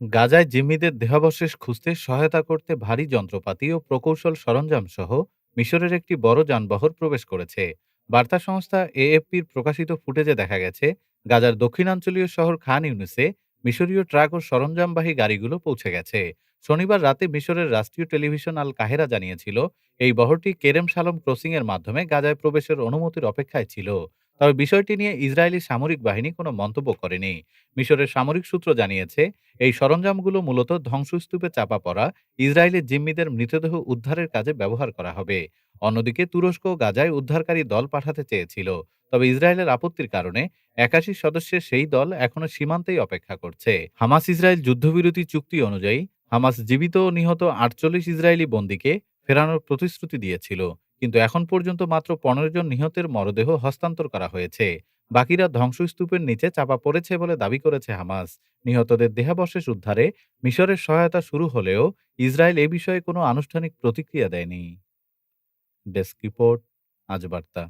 গাজায় জিম্মিদের দেহাবশেষ খুঁজতে সহায়তা করতে ভারী যন্ত্রপাতি ও প্রকৌশল সরঞ্জাম সহ মিশরের একটি বড় যানবাহর প্রবেশ করেছে। বার্তা সংস্থা এএফপির প্রকাশিত ফুটেজে দেখা গেছে, গাজার দক্ষিণাঞ্চলীয় শহর খান ইউনিসে মিশরীয় ট্রাক ও সরঞ্জামবাহী গাড়িগুলো পৌঁছে গেছে। শনিবার রাতে মিশরের রাষ্ট্রীয় টেলিভিশন আল কাহেরা জানিয়েছিল, এই বহরটি কেরেম সালম ক্রসিং এর মাধ্যমে গাজায় প্রবেশের অনুমতির অপেক্ষায় ছিল। তবে বিষয়টি নিয়ে ইসরায়েলি সামরিক বাহিনী কোনো মন্তব্য করেনি। মিশরের সামরিক সূত্র জানিয়েছে, এই সরঞ্জামগুলো মূলত ধ্বংসস্তূপে চাপা পড়া ইসরায়েলি জিম্মিদের মৃতদেহ উদ্ধারের কাজে ব্যবহার করা হবে। অন্যদিকে তুরস্ক গাজায় উদ্ধারকারী দল পাঠাতে চেয়েছিল, তবে ইসরায়েলের আপত্তির কারণে একাশি সদস্যের সেই দল এখনও সীমান্তেই অপেক্ষা করছে। হামাস ইসরায়েল যুদ্ধবিরতি চুক্তি অনুযায়ী, হামাস জীবিত ও নিহত আটচল্লিশ ইসরায়েলি বন্দীকে ফেরানোর প্রতিশ্রুতি দিয়েছিল। কিন্তু এখন পর্যন্ত মাত্র পনেরো জন নিহতের মরদেহ হস্তান্তর করা হয়েছে। বাকিরা ধ্বংসস্তূপের নিচে চাপা পড়েছে বলে দাবি করেছে হামাস। নিহতদের দেহাবশেষ উদ্ধারে মিশরের সহায়তা শুরু হলেও ইসরায়েল এ বিষয়ে কোনো আনুষ্ঠানিক প্রতিক্রিয়া দেয়নি। ডেস্ক রিপোর্ট, আজ বার্তা।